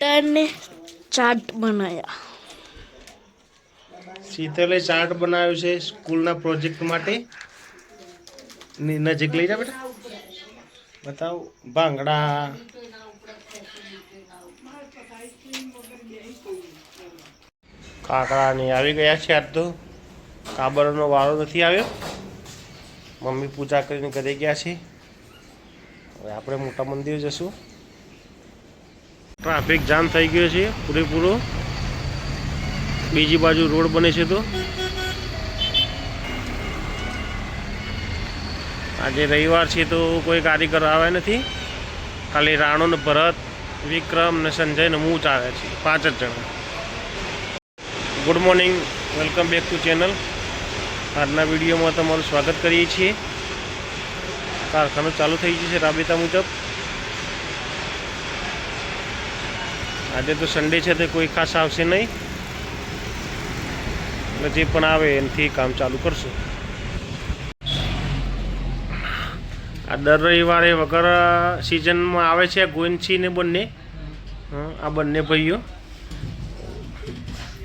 બટરને ચાટ બનાવ્યા શીતલે ચાર્ટ બનાવ્યો છે સ્કૂલના પ્રોજેક્ટ માટે. ની નજીક લઈ જા બેટા. બતાવ, ભાંગડા. કાકડા ને આવી ગયા છે આજ તો. કાબરનો વારો નથી આવ્યો. મમ્મી પૂજા કરીને ઘરે ગયા છે. હવે આપણે મોટા મંદિર જશું. ટ્રાફિક જામ થઈ ગયો છે પૂરેપૂરો. બીજી બાજુ રોડ બને છે તો. આજે રવિવાર છે તો કોઈ કારીગર આવ્યા નથી. ખાલી રાણો ને ભરત, વિક્રમ ને સંજય ને હું જ આવ્યા છે, પાંચ જ જણા. Good morning welcome back to channel આજના વિડીયોમાં તમારું સ્વાગત કરીએ છીએ. કારખાનું ચાલુ થઈ જશે રાબેતા મુજબ. આજે તો સન્ડે છે તો કોઈ ખાસ આવશે નહીં. એટલે જે પણ આવે એનાથી કામ ચાલુ કરશું. આ દર રવિવારે વગર સિઝનમાં આવે છે ગોયનસી ને બંને. હં, આ બંને ભાઈઓ.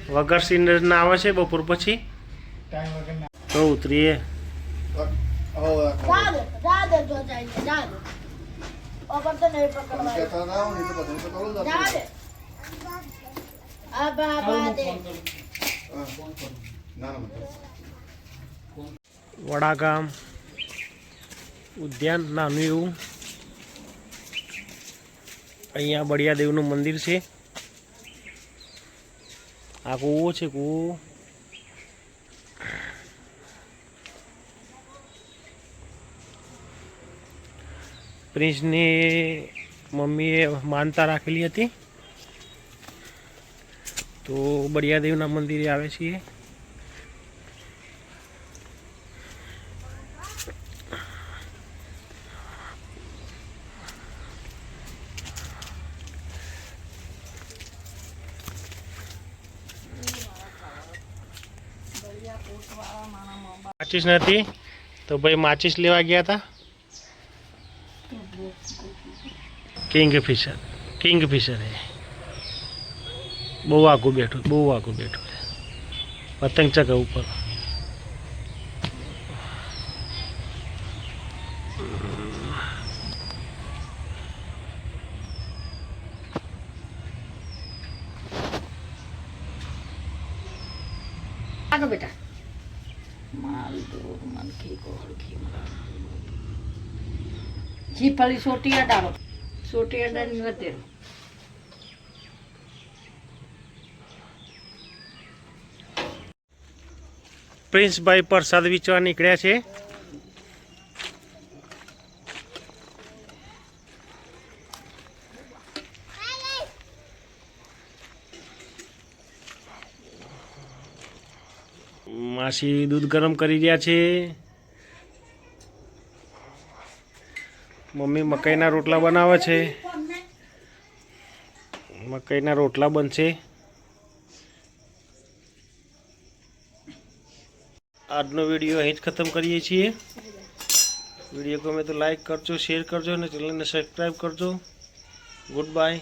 વગર સિઝનના આવે છે બપોર પછી. તો ઉતરીએ તો વડાગામ, ઉદ્યાન, નાનું એવું. અહીંયા બળિયાદેવનું મંદિર છે. આ કૂવો છે, કૂવો. પ્રિન્સની મમ્મીએ માનતા રાખેલી હતી. તો બળિયાદેવના મંદિરે આવે છીએ. માચીસ નથી તો ભાઈ માચીસ લેવા ગયા હતા. કિંગ ફિશર કિંગ એ. બહુ આગું બેઠું બહુ આગું બેઠું છે. પતંગ ચગા ઉપર. આગળ બેટા. માલ દૂર મનખી જી જીફળી સોટી અડાડો. સોટી અડાડીને વધેરો પ્રિન્સભાઈ પ્રસાદ વેચવા નીકળ્યા છે. માસી દૂધ ગરમ કરી રહ્યા છે. મમ્મી મકાઈના રોટલા બનાવે છે. મકાઈના રોટલા બનશે. આજનો વીડિયો અહીં જ ખતમ કરીએ છીએ. વીડિયો ગમે તો લાઈક કરજો શેર કરજો અને ચેનલને સબસ્ક્રાઈબ કરજો. Good bye